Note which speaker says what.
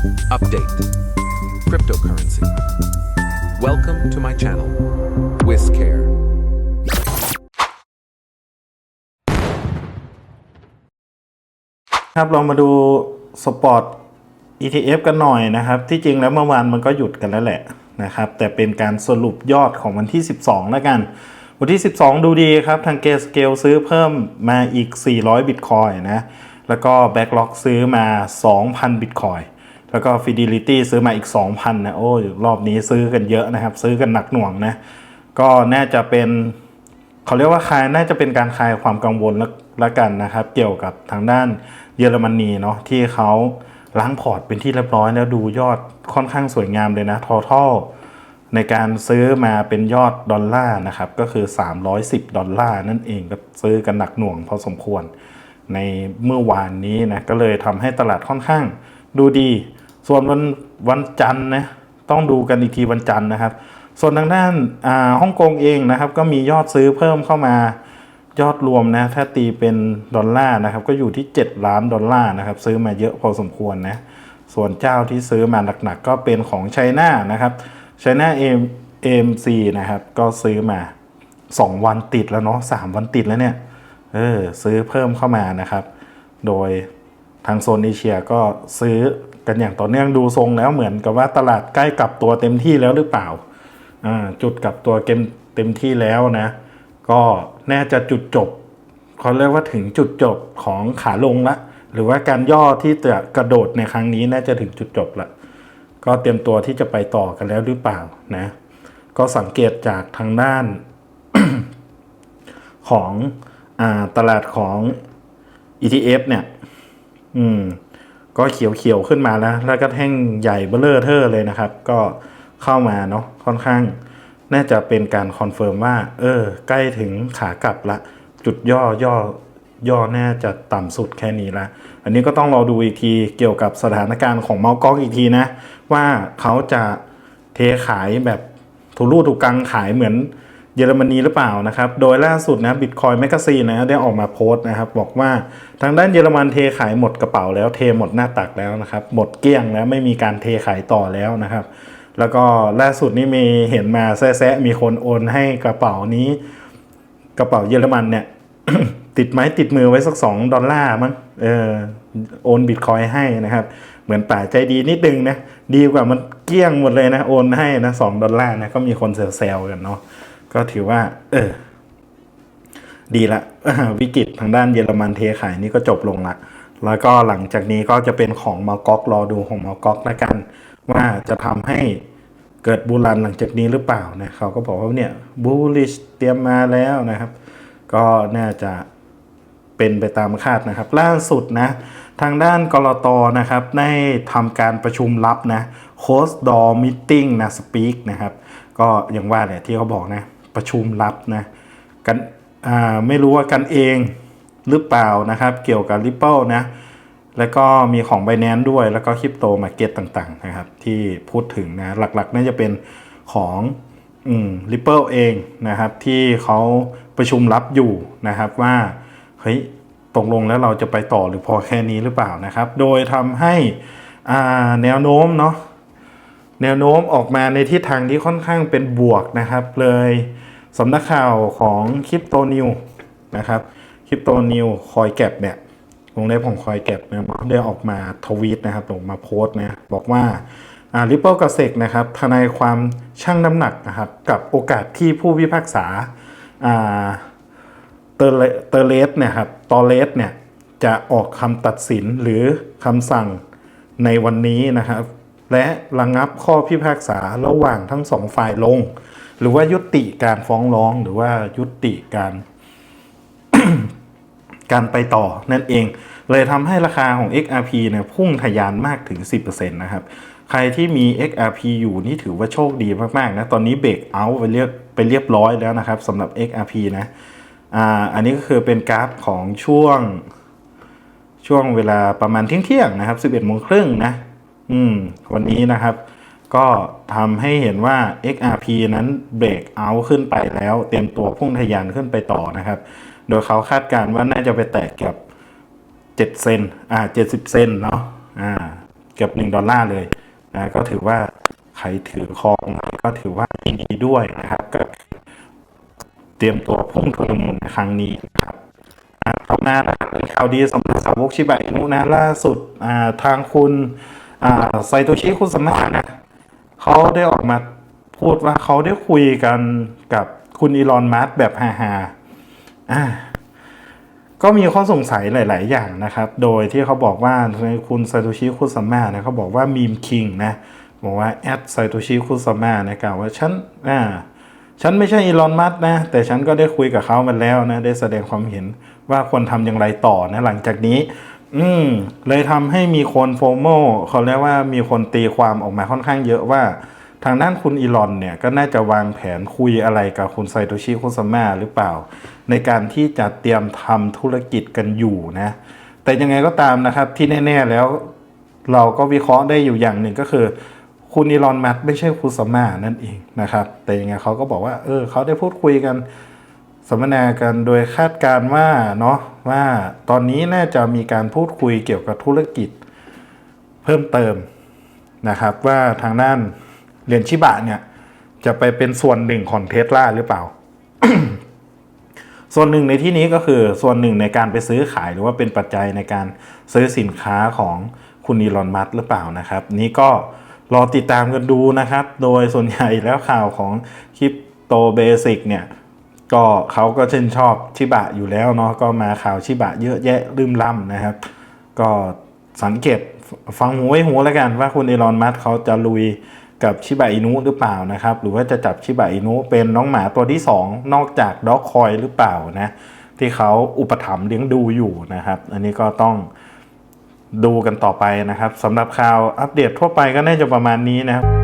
Speaker 1: Update Cryptocurrency. Welcome to my channel, Whiskcare.
Speaker 2: ครับเรามาดูสปอร์ต ETF กันหน่อยนะครับ ที่จริงแล้วเมื่อวานมันก็หยุดกันแล้วแหละนะครับ แต่เป็นการสรุปยอดของวันที่ 12 แล้วกัน วันที่ 12 ดูดีครับ ทางเกสเกลซื้อเพิ่มมาอีก 400 บิตคอยนะ แล้วก็แบ็กล็อกซื้อมา 2,000 บิตคอย แล้วก็ Fidelity ซื้อมาอีก 2,000 นะ โอ้ยรอบนี้ซื้อกันเยอะนะครับ ซื้อกันหนักหน่วงนะ ก็น่าจะเป็นเขาเรียกว่าคลายน่าจะเป็นการคลายความกังวลละละกันนะครับ เกี่ยวกับทางด้านเยอรมนีเนาะที่เขาล้างพอร์ตเป็นที่เรียบร้อยแล้วดูยอดค่อนข้างสวยงามเลยนะ total ในการซื้อมาเป็นยอดดอลลาร์นะครับ ก็คือ 310 ดอลลาร์นั่นเองก็ซื้อกันหนักหน่วงพอสมควร ในเมื่อวานนี้นะก็เลยทำให้ตลาดค่อนข้างดูดี ส่วนวันวันจันทร์นะต้องดูกันอีกทีวันจันทร์นะครับ ส่วนทางด้านฮ่องกงเองนะครับ ก็มียอดซื้อเพิ่มเข้ามายอดรวมนะถ้าตีเป็นดอลลาร์นะครับก็อยู่ที่ 7 ล้านดอลลาร์นะครับซื้อมาเยอะพอสมควรนะส่วนเจ้าที่ซื้อมาหนักๆก็เป็นของไชน่านะครับไชน่าเอ็มเอ็มซีนะครับก็ซื้อมา 2 วันติดแล้วเนาะ3วันติดแล้วเนี่ยเออซื้อเพิ่มเข้ามานะครับ โดยทางโซนเอเชียก็ซื้อ กันอย่างต่อเนื่องดูทรงแล้วเหมือนกับว่าตลาดใกล้กลับตัวเต็มที่แล้วหรือเปล่าจุดกลับตัวเกมเต็มที่แล้วนะ ก็น่าจะจุดจบเขาเรียกว่าถึงจุดจบของขาลงละ หรือว่าการย่อที่จะกระโดดในครั้งนี้น่าจะถึงจุดจบละก็เตรียมตัวที่จะไปต่อกันแล้วหรือเปล่านะ ก็สังเกตจากทางด้านของอตลาดของ ETF เนี่ย อืม ก็เขียวๆขึ้นมาแล้ว แล้วก็แท่งใหญ่เบ้อเลอร์เทอร์เลยนะครับ ก็เข้ามาเนาะค่อนข้าง น่าจะเป็นการคอนเฟิร์มว่า เออ ใกล้ถึงขากลับละ จุดย่อย่อย่อน่าจะต่ำสุดแค่นี้ละ อันนี้ก็ต้องรอดูอีกทีเกี่ยวกับสถานการณ์ของเมาส์ก๊อกอีกทีนะ ว่าเขาจะเทขายแบบถูรูถูกกังขายเหมือน เยอรมนีหรือเปล่านะครับ โดยล่าสุดนะบิตคอยแมกซีนนะได้ออกมาโพสต์นะครับ บอกว่าทางด้านเยอรมันเทขายหมดกระเป๋าแล้วเทหมดหน้าตักแล้วนะครับ หมดเกลี้ยงแล้วไม่มีการเทขายต่อแล้วนะครับ แล้วก็ล่าสุดนี่มีเห็นมาแซะมีคนโอนให้กระเป๋านี้ กระเป๋าเยอรมันเนี่ยติดไม้ติดมือไว้สักสองดอลลาร์มั้งเออโอนบิตคอยให้นะครับ เหมือนป่าใจดีนิดนึงนะ ดีกว่ามันเกลี้ยงหมดเลยนะ โอนให้นะสองดอลลาร์นะก็มีคนแซวๆกันเนาะ ก็ถือว่า เออ ดีละวิกฤตทางด้านเยอรมันเทขายนี่ก็จบลงละแล้วก็หลังจากนี้ก็จะเป็นของมาก๊อกรอดูของมาก๊อกล้วกัน ว่าจะทำให้เกิดบูรันหลังจากนี้หรือเปล่านะเขาก็บอกว่าเนี่ยบูลิชเตรียมมาแล้วนะครับ ก็น่าจะเป็นไปตามคาดนะครับ ล่าสุดนะ ทางด้านกรตนะครับได้ทำการประชุมลับนะโคสดอมิทติ้งนะสปีกนะครับ ก็อย่างว่าแหละที่เขาบอกนะ ประชุมลับนะกันไม่รู้ว่ากันเองหรือเปล่านะครับ เกี่ยวกับ Ripple นะแล้วก็มีของ b บ n a n c e ด้วยแล้วก็คริปโตมาเก็ตต่างๆนะครับ ที่พูดถึงนะหลักๆน่าจะเป็นของอืม Ripple เองนะครับ ที่เขาประชุมลับอยู่นะครับว่าเฮ้ยตกลงแล้วเราจะไปต่อหรือพอแค่นี้หรือเปล่านะครับ โดยทำให้แนวโน้มเนาะแนวโน้มออกมาในทิศทางที่ค่อนข้างเป็นบวกนะครับเลย สำนักข่าวของคริปโตนิวนะครับคริปโตนิวคอยแก็บเนี่ยวงเล็บของคอยแก็บเนี่ยได้ออกมาทวีตนะครับออกมาโพสต์นะบอกว่าอ่าริปเปิลกับเซกนะครับทนายความชั่งน้ำหนักนะครับกับโอกาสที่ผู้พิพากษาอ่าเตอร์เลเตเลสเนี่ยครับตอเลสเนี่ยจะออกคำตัดสินหรือคำสั่งในวันนี้นะครับ และระงับข้อพิพากษาระหว่างทั้งสองฝ่ายลง หรือว่ายุติการฟ้องร้องหรือว่ายุติการการไปต่อนั่นเอง เลยทำให้ราคาของ XRP เนี่ยพุ่งทะยานมากถึง 10%นะครับ ใครที่มี XRP อยู่นี่ถือว่าโชคดีมาก ๆ นะ ตอนนี้เบรกเอาไปเรียบไปเรียบร้อยแล้วนะครับสำหรับ XRP นะอ่าอันนี้ก็คือเป็นกราฟของช่วง ช่วงเวลาประมาณเที่ยงๆนะครับ 11โมงครึ่งนะ อืม วันนี้นะครับ ก็ทำให้เห็นว่า XRP นั้นเบรกเอาขึ้นไปแล้ว เตรียมตัวพุ่งทะยานขึ้นไปต่อนะครับ โดยเขาคาดการณ์ว่าน่าจะไปแตะกับ7เซนอ่า70 เซนเนาะอ่าเกือบหนึ่งดอลลาร์เลยนะก็ถือว่าใครถือคองก็ถือว่ายินดีด้วยนะครับก็เตรียมตัวพุ่งทะลุมุนในครั้งนี้นะครับอ่าต่อมาข่าวดีสำหรับสาวกชิบะอินุนะล่าสุดอ่าทางคุณอ่าไซโตชิคุสมะนะ เขาได้ออกมาพูดว่าเขาได้คุยกันกับคุณอีลอนมัสแบบฮาๆอ่าก็มีข้อสงสัยหลาย ๆ อย่างนะครับ โดยที่เขาบอกว่าคุณไซโตชิคุสมะนะเขาบอกว่ามีมคิงนะบอกว่าแอดไซโตชิคุสมะนะกล่าวว่าฉันอ่าฉันไม่ใช่อีลอนมัสนะ แต่ฉันก็ได้คุยกับเขามาแล้วนะ ได้แสดงความเห็นว่าควรทำอย่างไรต่อนะ หลังจากนี้ อืมเลยทำให้มีคนโฟโมเขาเรียกว่ามีคนตีความออกมาค่อนข้างเยอะว่าทางด้านคุณอีลอนเนี่ยก็น่าจะวางแผนคุยอะไรกับคุณไซโตชิคุสมะหรือเปล่า ในการที่จะเตรียมทำธุรกิจกันอยู่นะ แต่ยังไงก็ตามนะครับที่แน่ ๆแล้ว เราก็วิเคราะห์ได้อยู่อย่างหนึ่งก็คือ คุณอีลอนมัสไม่ใช่คุสม่านั่นเองนะครับ แต่ยังไงเขาก็บอกว่าเออเขาได้พูดคุยกัน สัมมนากันโดยคาดการณ์ว่าเนาะว่าตอนนี้น่าจะมีการพูดคุยเกี่ยวกับธุรกิจ เพิ่มเติมนะครับ ว่าทางด้านเหรียญชิบะเนี่ยจะไปเป็นส่วนหนึ่งของเทสลาหรือเปล่า ส่วนหนึ่งในที่นี้ก็คือส่วนหนึ่งในการไปซื้อขายหรือว่าเป็นปัจจัยในการซื้อสินค้าของคุณอีลอนมัสหรือเปล่านะครับ นี้ก็รอติดตามกันดูนะครับ โดยส่วนใหญ่แล้วข่าวของคริปโตเบสิกเนี่ย ก็เขาก็ชื่นชอบชิบะอยู่แล้วเนาะก็มาข่าวชิบะเยอะแยะลืมล่ำนะครับ ก็สังเกตฟังหูไว้หูแล้วกันว่าคุณอีลอนมัสเขาจะลุยกับชิบะอินุหรือเปล่านะครับ หรือว่าจะจับชิบะอินุเป็นน้องหมาตัวที่ 2 นอกจากด็อกคอยหรือเปล่านะที่เขาอุปถัมภ์เลี้ยงดูอยู่นะครับ อันนี้ก็ต้องดูกันต่อไปนะครับสำหรับข่าวอัปเดตทั่วไปก็น่าจะประมาณนี้นะครับ